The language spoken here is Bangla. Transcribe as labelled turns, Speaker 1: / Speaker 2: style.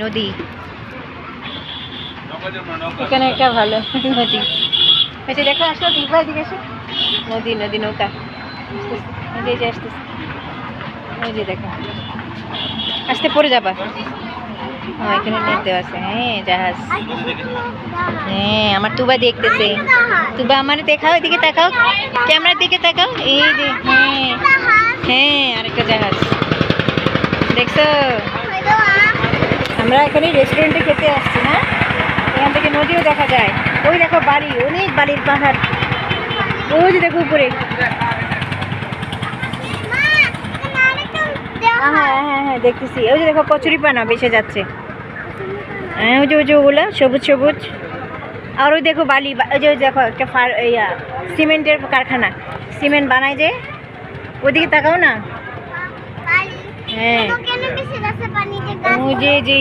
Speaker 1: নদী। এখানে একটা ভালো নদী। এসে দেখো আসো দিঘা এদিকে এসো নদী নদী নৌকা। এই যে, আসতেছে। যে দেখো। আসতে পড়ে যাবা। হ্যাঁ এখানে নেট দেওয়া আছে। হ্যাঁ জাহাজ। হ্যাঁ আমার তুবা দেখতেছে। তুবা আমার দেখাও এদিকে তাকাও। ক্যামেরার দিকে তাকাও। এই যে হ্যাঁ। হ্যাঁ আরেকটা জাহাজ। দেখছ? আমরা এখানে রেস্টুরেন্টে খেতে আসছি না? এখান থেকে নদীও দেখা যায়। ওই দেখো বাড়ি অনেক বাড়ির পাহাড় ওই যে দেখো উপরে। হ্যাঁ হ্যাঁ হ্যাঁ দেখতেছি। ওই যে দেখো কচুরি পানা বেসে যাচ্ছে। হ্যাঁ ওই যে ওই যে ওগুলো সবুজ সবুজ। আর ওই দেখো বালি ওই যে ওই দেখো একটা ফার ইয়া সিমেন্টের কারখানা। সিমেন্ট বানায় যে। ওইদিকে তাকাও না। হ্যাঁ। ওই যে যে